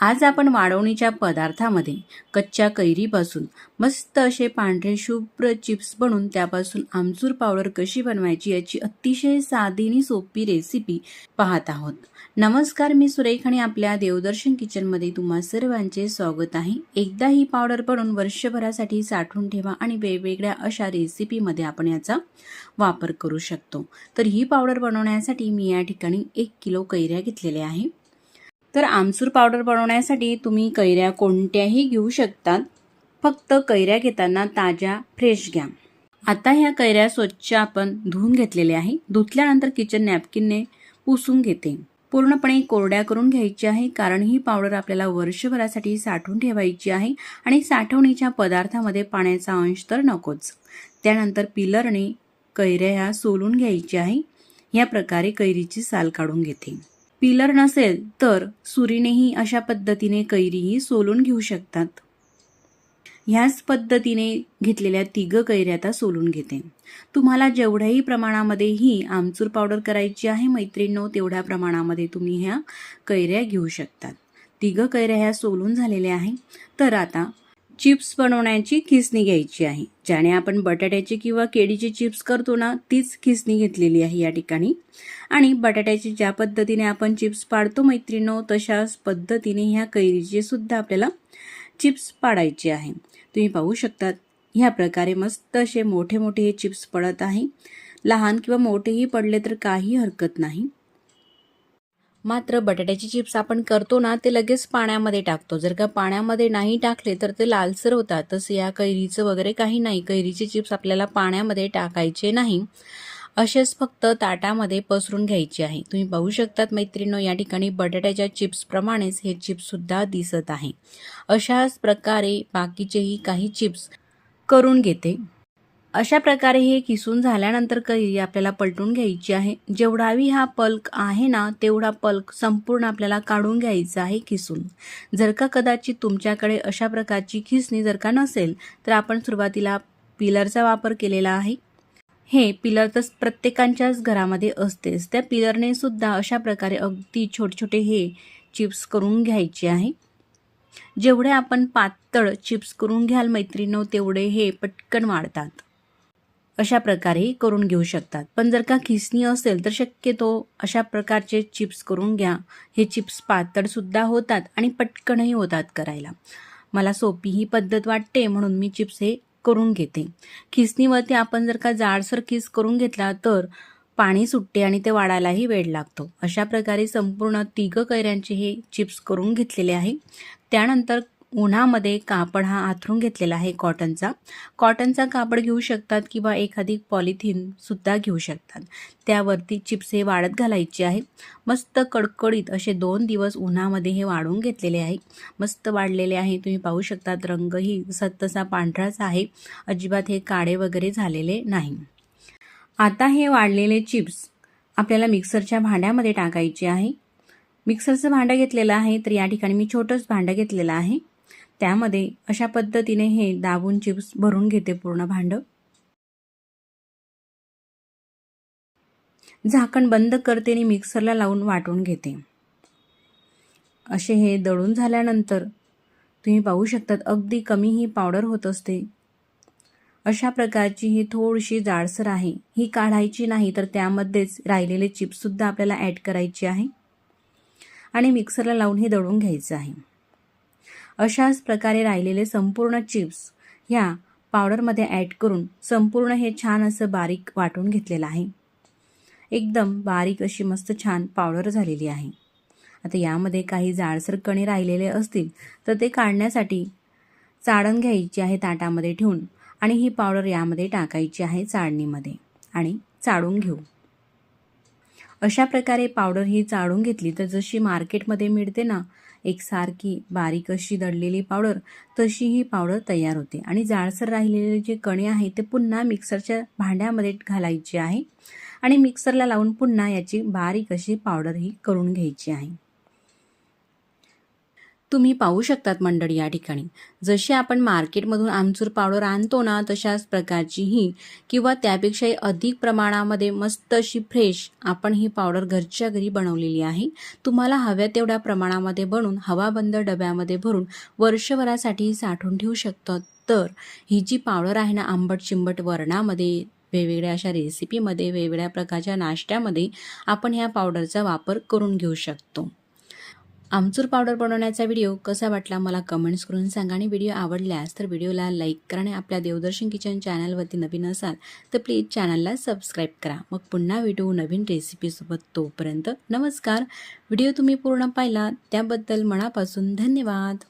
आज आपण वाढवणीच्या पदार्थामध्ये कच्च्या कैरीपासून मस्त असे पांढरे शुभ्र चिप्स बनवून त्यापासून आमचूर पावडर कशी बनवायची याची अतिशय साधी आणि सोपी रेसिपी पाहत आहोत. नमस्कार मी सुरेख आणि आपल्या देवदर्शन किचनमध्ये तुम्हा सर्वांचे स्वागत आहे. एकदा ही पावडर बनवून वर्षभरासाठी साठवून ठेवा आणि वेगवेगळ्या अशा रेसिपीमध्ये आपण याचा वापर करू शकतो. तर ही पावडर बनवण्यासाठी मी या ठिकाणी एक किलो कैऱ्या घेतलेल्या आहे. तर आमसूर पावडर बनवण्यासाठी तुम्ही कैऱ्या कोणत्याही घेऊ शकतात. फक्त कैऱ्या घेताना ताज्या फ्रेश घ्या. आता ह्या कैऱ्या स्वच्छ आपण धुवून घेतलेल्या आहे. धुतल्यानंतर किचन नॅपकिनने पुसून घेते. पूर्णपणे कोरड्या करून घ्यायची आहे कारण ही पावडर आपल्याला वर्षभरासाठी साठवून ठेवायची आहे आणि साठवणीच्या पदार्थामध्ये पाण्याचा अंश तर नकोच. त्यानंतर पिलरने कैऱ्या ह्या सोलून घ्यायची आहे. या प्रकारे कैरीची साल काढून घेते. पिलर नसेल तर सुरीनेही अशा पद्धतीने कैरीही सोलून घेऊ शकतात. ह्याच पद्धतीने घेतलेल्या तिघं कैऱ्या आता सोलून घेते. तुम्हाला जेवढ्याही प्रमाणामध्ये ही आमचूर पावडर करायची आहे मैत्रिणो तेवढ्या प्रमाणामध्ये तुम्ही ह्या कैऱ्या घेऊ शकतात. तिघं कैऱ्या ह्या सोलून झालेल्या आहे. तर आता चिप्स बनवण्याची खिसणी घ्यायची आहे. ज्याने आपण बटाट्याची किंवा केळीची चिप्स करतो ना तीच खिसणी घेतलेली आहे या ठिकाणी. आणि बटाट्याची ज्या पद्धतीने आपण चिप्स पाडतो मैत्रिणो तशाच पद्धतीने ह्या कैरीचे सुद्धा आपल्याला चिप्स पाडायचे आहे. तुम्ही पाहू शकतात ह्या प्रकारे मस्त असे मोठे मोठे हे चिप्स पडत आहे. लहान किंवा मोठेही पडले तर काही हरकत नाही. मात्र बटाट्याची चिप्स आपण करतो ना ते लगेच पाण्यामध्ये टाकतो. जर का पाण्यामध्ये नाही टाकले तर ते लालसर होतात. तसं या कैरीचं वगैरे काही नाही. कैरीचे चिप्स आपल्याला पाण्यामध्ये टाकायचे नाही. असेच फक्त ताटामध्ये पसरून घ्यायचे आहे. तुम्ही पाहू शकतात मैत्रिणींनो या ठिकाणी बटाट्याच्या चिप्सप्रमाणेच हे चिप्ससुद्धा दिसत आहे. अशाच प्रकारे बाकीचेही काही चिप्स करून घेते. अशा प्रकारे हे किसून झाल्यानंतर कैरी आपल्याला पलटून घ्यायची आहे. जेवढावी हा पल्क आहे ना तेवढा पल्क संपूर्ण आपल्याला काढून घ्यायचा आहे किसून. जर का कदाचित तुमच्याकडे अशा प्रकारची खिसणी जर का नसेल तर आपण सुरुवातीला पिलरचा वापर केलेला आहे. हे पिलर तर प्रत्येकांच्याच घरामध्ये असतेच. त्या पिलरने सुद्धा अशा प्रकारे अगदी छोटे छोटे हे चिप्स करून घ्यायचे आहे. जेवढे आपण पातळ चिप्स करून घ्याल मैत्रिणो तेवढे हे पटकन वाढतात. अशा प्रकारेही करून घेऊ शकतात. पण जर का खिसणी असेल तर शक्यतो अशा प्रकारचे चिप्स करून घ्या. हे चिप्स पातळसुद्धा होतात आणि पटकनही होतात करायला. मला सोपी ही पद्धत वाटते म्हणून मी चिप्स हे करून घेते. खिसणीवरती आपण जर का जाडसर खिस करून घेतला तर पाणी सुटते आणि ते वाढायलाही वेळ लागतो. अशा प्रकारे संपूर्ण तिघ कैऱ्यांचे हे चिप्स करून घेतलेले आहे. त्यानंतर उन्हामध्ये कापड हा आथरून घेतलेला आहे कॉटनचा. कॉटनचा कापड घेऊ शकतात किंवा एखादी पॉलिथिनसुद्धा घेऊ शकतात. त्यावरती चिप्स हे वाढत घालायचे आहे. मस्त कडकडीत असे दोन दिवस उन्हामध्ये हे वाढून घेतलेले आहे. मस्त वाढलेले आहे. तुम्ही पाहू शकतात रंगही सत्तसा पांढराच आहे. अजिबात हे काळे वगैरे झालेले नाही. आता हे वाढलेले चिप्स आपल्याला मिक्सरच्या भांड्यामध्ये टाकायचे आहे. मिक्सरचं भांडं घेतलेलं आहे तर या ठिकाणी मी छोटंच भांडं घेतलेलं आहे. त्यामध्ये अशा पद्धतीने हे दाबून चिप्स भरून घेते पूर्ण भांडं. झाकण बंद करते आणि मिक्सरला लावून वाटून घेते. असे हे दळून झाल्यानंतर तुम्ही पाहू शकतात अगदी कमी ही पावडर होत असते. अशा प्रकारची ही थोडीशी जाडसर आहे. ही काढायची नाही तर त्यामध्येच राहिलेले चिप्ससुद्धा आपल्याला ॲड करायची आहे. आणि मिक्सरला लावून हे दळून घ्यायचं आहे. अशाच प्रकारे राहिलेले संपूर्ण चिप्स ह्या पावडरमध्ये ॲड करून संपूर्ण हे छान असं बारीक वाटून घेतलेलं आहे. एकदम बारीक अशी मस्त छान पावडर झालेली आहे. आता यामध्ये काही जाडसर कणे राहिलेले असतील तर ते काढण्यासाठी चाळण घ्यायची आहे ताटामध्ये ठेवून आणि ही पावडर यामध्ये टाकायची आहे चाळणीमध्ये आणि चाळून घेऊ. अशा प्रकारे पावडर ही चाळून घेतली तर जशी मार्केटमध्ये मिळते ना एकसारखी बारीक अशी दडलेली पावडर तशी ही पावडर तयार होते. आणि जाडसर राहिलेले जे कणे आहे ते पुन्हा मिक्सरच्या भांड्यामध्ये घालायचे आहे. आणि मिक्सरला लावून पुन्हा याची बारीक अशी पावडर ही करून घ्यायची आहे. तुम्ही पाहू शकतात मंडळी या ठिकाणी. जशी आपण मार्केटमधून आमचूर पावडर आणतो ना तशाच प्रकारची ही किंवा त्यापेक्षाही अधिक प्रमाणामध्ये मस्त अशी फ्रेश आपण ही पावडर घरच्या घरी बनवलेली आहे. तुम्हाला हव्या तेवढ्या प्रमाणामध्ये बनवून हवाबंद डब्यामध्ये भरून वर्षभरासाठी साठवून ठेवू शकतो. तर ही जी पावडर आहे ना आंबट चिंबट वर्णामध्ये वेगवेगळ्या अशा रेसिपीमध्ये वेगवेगळ्या प्रकारच्या नाश्त्यामध्ये आपण ह्या पावडरचा वापर करून घेऊ शकतो. आमचूर पावडर बनवण्याचा व्हिडिओ कसा वाटला मला कमेंट्स करून सांगा आणि व्हिडिओ आवडल्यास तर व्हिडिओला लाईक करा आणि आपल्या देवदर्शन किचन चॅनलवरती नवीन असाल तर प्लीज चॅनलला सबस्क्राईब करा. मग पुन्हा व्हिडिओ नवीन रेसिपीसोबत तोपर्यंत नमस्कार. व्हिडिओ तुम्ही पूर्ण पाहिला त्याबद्दल मनापासून धन्यवाद.